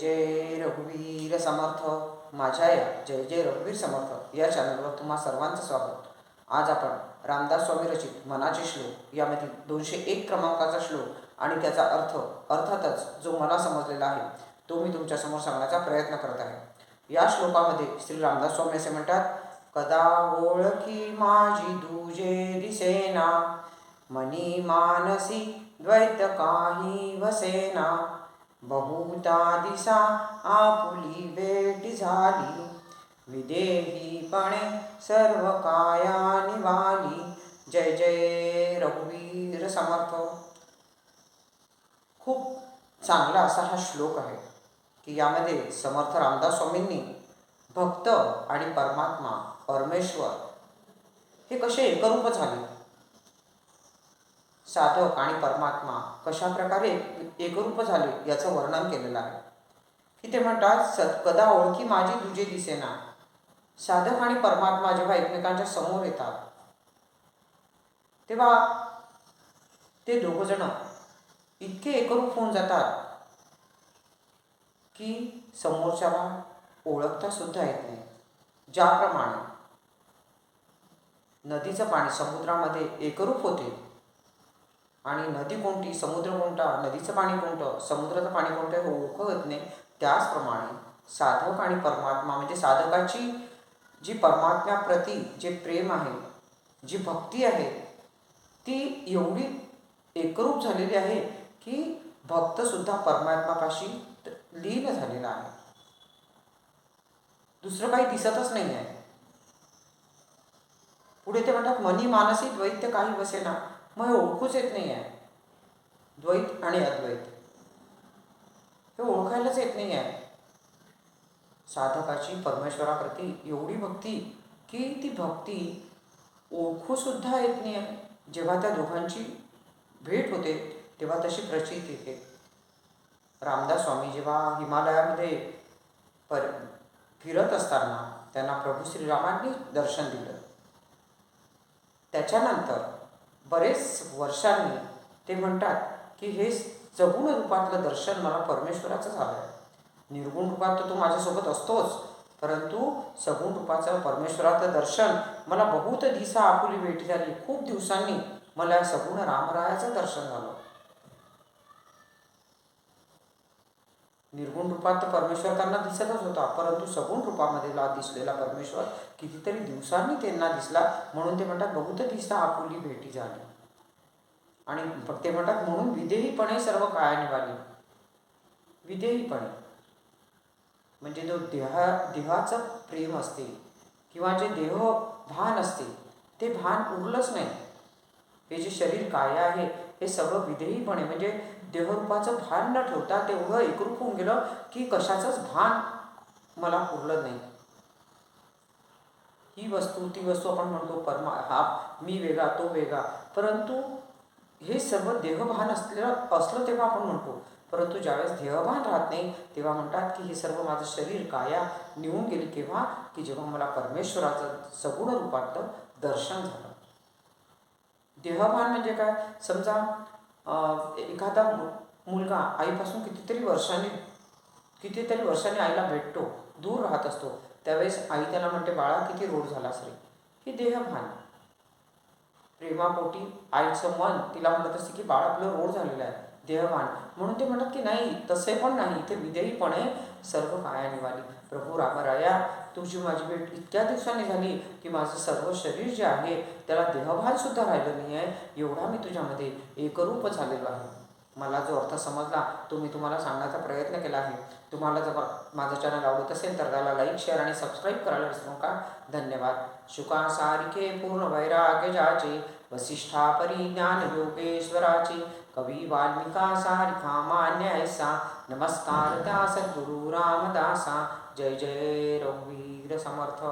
जय रघुवीर समर्थ. माझ्या या जय जय रघुवीर समर्थ या चॅनलवर तुम्हा सर्वांचं स्वागत. आज आपण रामदास स्वामी रचित मनाचे श्लोक यामधील दोनशे एक क्रमांकाचा श्लोक आणि त्याचा अर्थ अर्थातच जो मला समजलेला आहे तो मी तुमच्यासमोर सांगण्याचा प्रयत्न करत आहे. या श्लोकामध्ये श्री रामदास स्वामी असे म्हणतात कदा ओळखी माझी दुजे दिसेना मनी मानसी द्वैत काही वसेना बहुता दिसा आपुली भेट झाली. विदेहीपणे सर्व काया निवाली. जय जय रघुवीर समर्थ. खूप चांगला असा हा श्लोक आहे की यामध्ये समर्थ रामदास स्वामींनी भक्त आणि परमात्मा परमेश्वर हे कसे एकरूप झाले? साधक आणि परमात्मा कशा प्रकारे एकरूप झाले याचं वर्णन केलेलं आहे. की ते म्हणतात सत कदा ओळखी माझी तुझे दिसेना. साधक आणि परमात्मा जेव्हा एकमेकांच्या समोर येतात तेव्हा ते दोघजण इतके एकरूप होऊन जातात की समोरच्याला ओळखता सुद्धा येत नाही. ज्याप्रमाणे नदीचं पाणी समुद्रामध्ये एकरूप होते आणि नदी कोणती? समुद्र कोणता? नदीचं पाणी कोणतं? समुद्राचं पाणी कोणतं? हे ओळखत नाही. त्याचप्रमाणे साधक आणि परमात्मा म्हणजे साधकाची जी परमात्म्याप्रती जे प्रेम आहे जी भक्ती आहे ती एवढी एकरूप झालेली आहे की भक्तसुद्धा परमात्मापाशी लीन झालेला आहे. दुसरं काही दिसतच नाही आहे पुढे ते म्हणतात मनी मानसी द्वैत्य काही बसेना मग हे ओळखूच येत नाही आहे द्वैत आणि अद्वैत. हे ओळखायलाच येत नाही आहे साधकाची परमेश्वराप्रती एवढी भक्ती की ती भक्ती ओळखूसुद्धा येत नाही आहे जेव्हा त्या दोघांची भेट होते तेव्हा तशी प्रचिती येते. रामदास स्वामी जेव्हा हिमालयामध्ये पर फिरत असताना त्यांना प्रभू श्रीरामांनी दर्शन दिलं. त्याच्यानंतर बरेच वर्षांनी ते म्हणतात की हे सगुण रूपातलं दर्शन मला परमेश्वराचं झालं आहे निर्गुण रूपात तर तो माझ्यासोबत असतोच परंतु सगुण रूपाचं परमेश्वराचं दर्शन मला बहुत दिसा आपुली भेट झाली. खूप दिवसांनी मला सगुण रामरायाचं दर्शन झालं. निर्गुण रूपात तर परमेश्वर त्यांना दिसतच होता परंतु सगुण रूपामध्ये ला दिसलेला परमेश्वर कितीतरी दिवसांनी त्यांना दिसला म्हणून ते म्हणतात बहुत दिसा आपुली भेटी झाली. आणि ते म्हणतात म्हणून विदेहीपणे सर्व काया निघाली? विदेहीपणे म्हणजे जो देहा देहाचं प्रेम असते किंवा जे देह भान असते ते भान उरलंच नाही. हे जे शरीर काय आहे हे सगळं विधेयीपणे म्हणजे देहरूपाचं भान न ठेवता तेवढं एकरूप होऊन गेलं की कशाचंच भान मला उरलं नाही. ही वस्तू ती वस्तू आपण म्हणतो परमा हा मी वेगळा तो वेगळा परंतु हे सर्व देहभान असलेलं असलं तेव्हा आपण म्हणतो. परंतु ज्यावेळेस देहभान राहत नाही तेव्हा म्हणतात की हे सर्व माझं शरीर काया निघून गेली केव्हा? की जेव्हा मला परमेश्वराचं सगुण रूपात दर्शन झालं. देहभान म्हणजे काय? समजा एखादा मुलगा आईपासून कितीतरी वर्षांनी कितीतरी वर्षांनी आईला भेटतो दूर राहत असतो त्यावेळेस आई त्याला म्हणते बाळा किती रोड झाला रे. ही देहभान. प्रेमापोटी आईचं मन तिला म्हणत असते की बाळ आपलं रोड झालेलं आहे. देहवान म्हणून ते म्हणतात की नाही तसे पण नाही. ते विदेहीपणे सर्व काया निवाली. प्रभू रामराया तुझी माझी भेट इतक्या दिवसांनी झाली की माझं सर्व शरीर जे आहे त्याला देहभान सुद्धा राहिलं नाही आहे. एवढा मी तुझ्यामध्ये एकरूप झालेलो आहे. मला जो अर्थ समजला तो मी तुम्हाला सांगण्याचा प्रयत्न केला आहे. तुम्हाला जर माझं चॅनल आवडत असेल तर त्याला लाईक शेअर आणि सबस्क्राईब करायला विसरू नका. धन्यवाद. शुका सारिके पूर्ण वैराग्य जाचे. वसिष्ठा परिज्ञान योगेश्वराचे कवी वाल्मिका सारिका मान्य ऐसा नमस्कार त्या सद्गुरु रामदासा जय जय रघुवीर समर्थ।